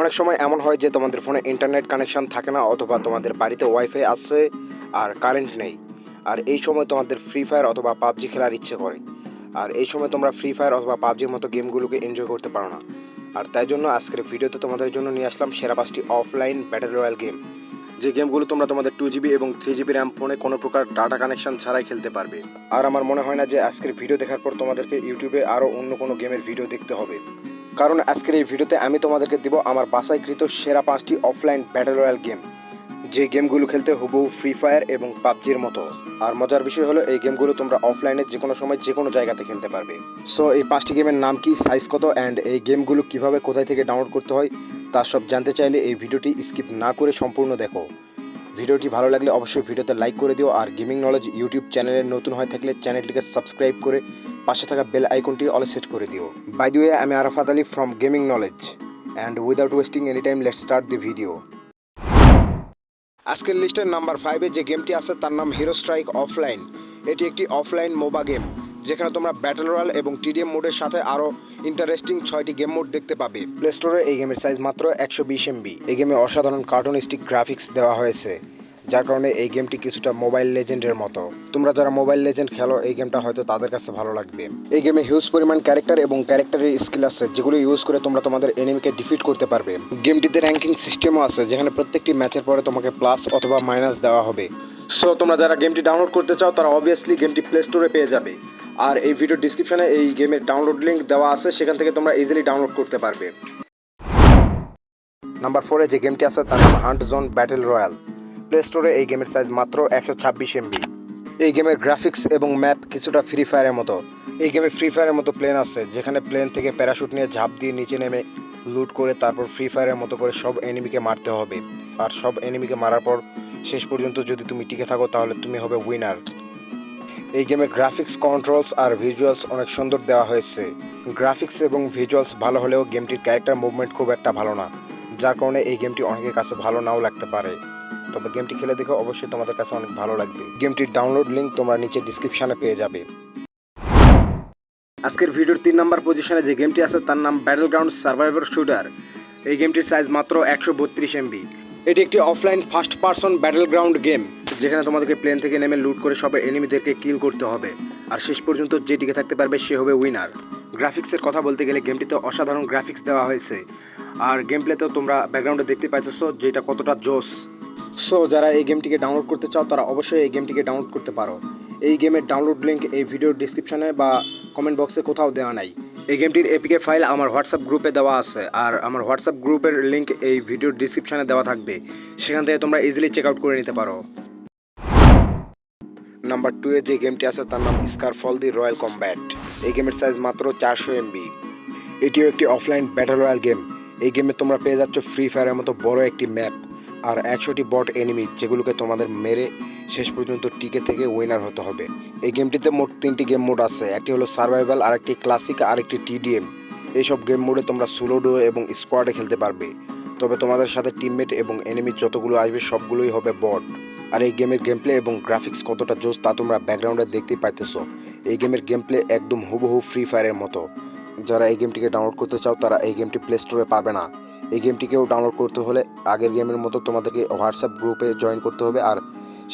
অনেক সময় এমন হয় যে তোমাদের ফোনে ইন্টারনেট কানেকশন থাকে না অথবা তোমাদের বাড়িতে ওয়াইফাই আছে আর কারেন্ট নেই। আর এই সময় তোমাদের ফ্রি ফায়ার অথবা পাবজি খেলার ইচ্ছে করে। আর এই সময় তোমরা ফ্রি ফায়ার অথবা পাবজির মতো গেমগুলোকে এনজয় করতে পারো না। আর তাই জন্য আজকের ভিডিওতে তোমাদের জন্য নিয়ে আসলাম সেরা পাঁচটি অফলাইন ব্যাটেল রয়্যাল গেম যে গেমগুলো তোমরা তোমাদের টু জিবি এবং থ্রি জিবি র্যাম ফোনে কোনো প্রকার ডাটা কানেকশন ছাড়াই খেলতে পারবে। আর আমার মনে হয় না যে আজকের ভিডিও দেখার পর তোমাদেরকে ইউটিউবে আরও অন্য কোনো গেমের ভিডিও দেখতে হবে। কারণ আজকের এই ভিডিওতে আমি তোমাদেরকে দিব আমার বাছাইকৃত সেরা পাঁচটি অফলাইন ব্যাটেল রয়্যাল গেম যে গেমগুলো খেলতে হুবহু ফ্রি ফায়ার এবং পাবজির মতো। আর মজার বিষয় হলো, এই গেমগুলো তোমরা অফলাইনে যে কোনো সময় যে কোনো জায়গাতে খেলতে পারবে। সো এই পাঁচটি গেমের নাম কি সাইজ কত অ্যান্ড এই গেমগুলো কীভাবে কোথায় থেকে ডাউনলোড করতে হয়, তা সব জানতে চাইলে এই ভিডিওটি স্কিপ না করে সম্পূর্ণ দেখো। ভিডিওটি ভালো লাগলে অবশ্যই ভিডিওতে লাইক করে দিও, আর গেমিং নলেজ ইউটিউব চ্যানেলে নতুন হয়ে থাকলে চ্যানেলটিকে সাবস্ক্রাইব করে পাশে থাকা বেল আইকনটি অল সেট করে দিও। বাই দ্য ওয়ে আমি Arafat Ali from gaming knowledge and without wasting any time let start the video আজকের লিস্টের নাম্বার ফাইভে যে গেমটি আছে, তার নাম হিরো স্ট্রাইক অফলাইন এটি একটি অফলাইন মোবা গেম যেখানে তোমরা ব্যাটল রয়্যাল এবং টিডিএম মোডের সাথে আরও ইন্টারেস্টিং ছয়টি গেম মোড দেখতে পাবে। প্লে স্টোরে এই গেমের সাইজ মাত্র একশো বিশ এমবি এই গেমে অসাধারণ কার্টুনিস্টিক গ্রাফিক্স দেওয়া হয়েছে। যার কারণে এই গেমটি কিছুটা মোবাইল লেজেন্ডের মতো। তোমরা যারা মোবাইল লেজেন্ড খেলো, এই গেমটা হয়তো তাদের কাছে ভালো লাগবে। এই গেমে হিউজ পরিমাণ ক্যারেক্টার এবং ক্যারেক্টারের স্কিল আছে, যেগুলো ইউজ করে তোমরা তোমাদের এনিমিকে ডিফিট করতে পারবে। গেমটিতে র্যাঙ্কিং সিস্টেমও আছে, যেখানে প্রত্যেকটি ম্যাচের পরে তোমাকে প্লাস অথবা মাইনাস দেওয়া হবে। সো তোমরা যারা গেমটি ডাউনলোড করতে চাও, তারা অবভিয়াসলি গেমটি প্লে স্টোরে পেয়ে যাবে। আর এই ভিডিও ডিসক্রিপশনে এই গেমের ডাউনলোড লিঙ্ক দেওয়া আছে, সেখান থেকে তোমরা ইজিলি ডাউনলোড করতে পারবে। নাম্বার ফোরে যে গেমটি আছে, তার নাম hunt zone battle royale play স্টোরে এই গেমের সাইজ মাত্র একশো ছাব্বিশ এমবি এই গেমের গ্রাফিক্স এবং ম্যাপ কিছুটা ফ্রি ফায়ারের মতো। এই গেমে ফ্রি ফায়ারের মতো প্লেন আছে, যেখানে প্লেন থেকে প্যারাশুট নিয়ে ঝাঁপ দিয়ে নিচে নেমে লুট করে তারপর ফ্রি ফায়ারের মতো করে সব এনিমিকে মারতে হবে। আর সব এনিমিকে মারার পর শেষ পর্যন্ত যদি তুমি টিকে থাকো, তাহলে তুমি হবে উইনার এই গেমের গ্রাফিক্স কন্ট্রোলস আর ভিজুয়ালস অনেক সুন্দর দেওয়া হয়েছে। গ্রাফিক্স এবং ভিজুয়ালস ভালো হলেও গেমটির ক্যারেক্টার মুভমেন্ট খুব একটা ভালো না, যার কারণে এই গেমটি অনেকের কাছে ভালো নাও লাগতে পারে। তবে গেমটি খেলে দেখে, অবশ্যই তোমাদের কাছে অনেক ভালো লাগবে। গেমটির ডাউনলোড লিঙ্ক তোমরা নিচে ডিসক্রিপশনে পেয়ে যাবে। আজকের ভিডিওর তিন নম্বর পজিশনে যে গেমটি আছে, তার নাম ব্যাটল গ্রাউন্ড সার্ভাইভার শুটার এই গেমটির সাইজ মাত্র একশো বত্রিশ এমবি এটি একটি offline first person battle ground game যেখানে তোমাদেরকে প্লেন থেকে নেমে লুট করে সব এনিমিদেরকে কিল করতে হবে। আর শেষ পর্যন্ত যে টিকে থাকতে পারবে, সে হবে উইনার গ্রাফিক্সের কথা বলতে গেলে গেমটিতে অসাধারণ গ্রাফিক্স দেওয়া হয়েছে। আর গেম প্লেতেও তোমরা ব্যাকগ্রাউন্ডে দেখতে পাইতেছো, যেটা কতটা জোস সো যারা এই গেমটিকে ডাউনলোড করতে চাও, তারা অবশ্যই এই গেমটিকে ডাউনলোড করতে পারো। এই গেমের ডাউনলোড লিঙ্ক এই ভিডিওর ডিসক্রিপশনে বা কমেন্ট বক্সে কোথাও দেওয়া নাই। এই গেমটির এপিকে ফাইল আমার হোয়াটসঅ্যাপ গ্রুপে দেওয়া আছে, আর আমার হোয়াটসঅ্যাপ গ্রুপের লিঙ্ক এই ভিডিওর ডিসক্রিপশনে দেওয়া থাকবে। সেখান থেকে তোমরা ইজিলি চেক আউট করে নিতে পারো। নাম্বার টু এ যে গেমটি আছে, তার নাম স্কারফল দি রয়্যাল কম্ব্যাট এই গেমের সাইজ মাত্র চারশো এমবি এটিও একটি অফলাইন ব্যাটল রয়্যাল গেম এই গেমে তোমরা পেয়ে যাচ্ছ ফ্রি ফায়ারের মতো বড় একটি ম্যাপ আর একশোটি বট এনিমি যেগুলোকে তোমাদের মেরে শেষ পর্যন্ত টিকে থেকে উইনার হতে হবে। এই গেমটিতে মোট তিনটি গেম মোড আছে। একটি হলো সার্ভাইভাল আর একটি ক্লাসিক আর একটি টিডিএম এইসব গেম মোডে তোমরা সুলোডো এবং স্কোয়াডে খেলতে পারবে। তবে তোমাদের সাথে টিমমেট এবং এনিমি যতগুলো আসবে, সবগুলোই হবে বট আর এই গেমের গেম প্লে এবং গ্রাফিক্স কতটা জোস তা তোমরা ব্যাকগ্রাউন্ডে দেখতেই পাইতেছো। এই গেমের গেম প্লে একদম হুবহু ফ্রি ফায়ারের মতো। যারা এই গেমটিকে ডাউনলোড করতে চাও, তারা এই গেমটি প্লে স্টোরে পাবে না। এই গেমটিকেও ডাউনলোড করতে হলে আগের গেমের মতো তোমাদেরকে হোয়াটসঅ্যাপ গ্রুপে জয়েন করতে হবে আর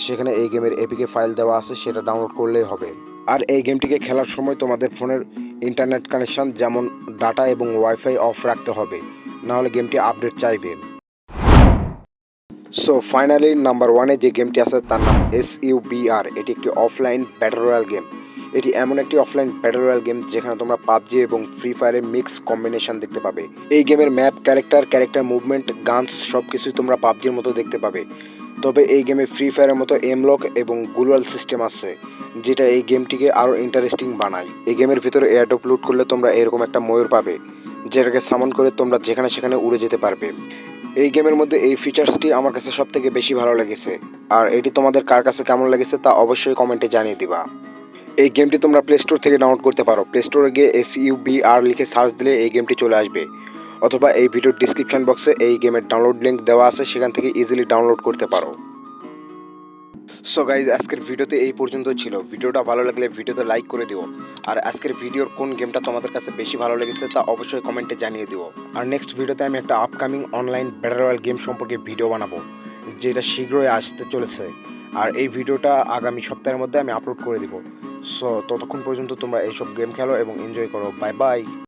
সেখানে এই গেমের এপিকে ফাইল দেওয়া আছে, সেটা ডাউনলোড করলেই হবে। আর এই গেমটিকে খেলার সময় তোমাদের ফোনের ইন্টারনেট কানেকশন যেমন ডাটা এবং ওয়াইফাই অফ রাখতে হবে, নাহলে গেমটি আপডেট চাইবে। সো ফাইনালি নাম্বার ওয়ানে যে গেমটি আছে, তার নাম এস ইউ বিআর এটি একটি অফলাইন ব্যাটল রয়্যাল গেম এটি এমন একটি অফলাইন ব্যাটল রয়্যাল গেম যেখানে তোমরা পাবজি এবং ফ্রি ফায়ারের মিক্স কম্বিনেশন দেখতে পাবে। এই গেমের map character character movement guns সব কিছুই তোমরা পাবজির মতো দেখতে পাবে। তবে এই গেমে ফ্রি ফায়ারের মতো এমলক এবং গুলওয়াল সিস্টেম আছে, যেটা এই গেমটিকে আরও ইন্টারেস্টিং বানায়। এই গেমের ভিতরে এয়ারডপ লুট করলে তোমরা এরকম একটা ময়ূর পাবে, যেটাকে সামন করে তোমরা যেখানে সেখানে উড়ে যেতে পারবে। এই গেমের মধ্যে এই ফিচার্সটি আমার কাছে সব থেকে বেশি ভালো লেগেছে। আর এটি তোমাদের কার কাছে কেমন লেগেছে তা অবশ্যই কমেন্টে জানিয়ে দিবা। এই গেমটি তোমরা প্লে স্টোর থেকে ডাউনলোড করতে পারো। প্লে স্টোরে গিয়ে এস বি আর লিখে সার্চ দিলে এই গেমটি চলে আসবে। অথবা এই ভিডিওর ডিসক্রিপশন বক্সে এই গেমের ডাউনলোড লিঙ্ক দেওয়া আছে, সেখান থেকে ইজিলি ডাউনলোড করতে পারো। সো গাইজ আজকের ভিডিওতে এই পর্যন্ত ছিল। ভিডিওটা ভালো লাগলে ভিডিওতে লাইক করে দিও। আর আজকের ভিডিওর কোন গেমটা তোমাদের কাছে বেশি ভালো লেগেছে তা অবশ্যই কমেন্টে জানিয়ে দিও। আর নেক্সট ভিডিওতে আমি একটা আপকামিং অনলাইন ব্যাটার গেম সম্পর্কে ভিডিও বানাবো। যেটা শীঘ্রই আসতে চলেছে। আর এই ভিডিওটা আগামী সপ্তাহের মধ্যে আমি আপলোড করে দিব। সো ততক্ষণ পর্যন্ত তোমরা এইসব গেম খেলো এবং এনজয় করো। Bye bye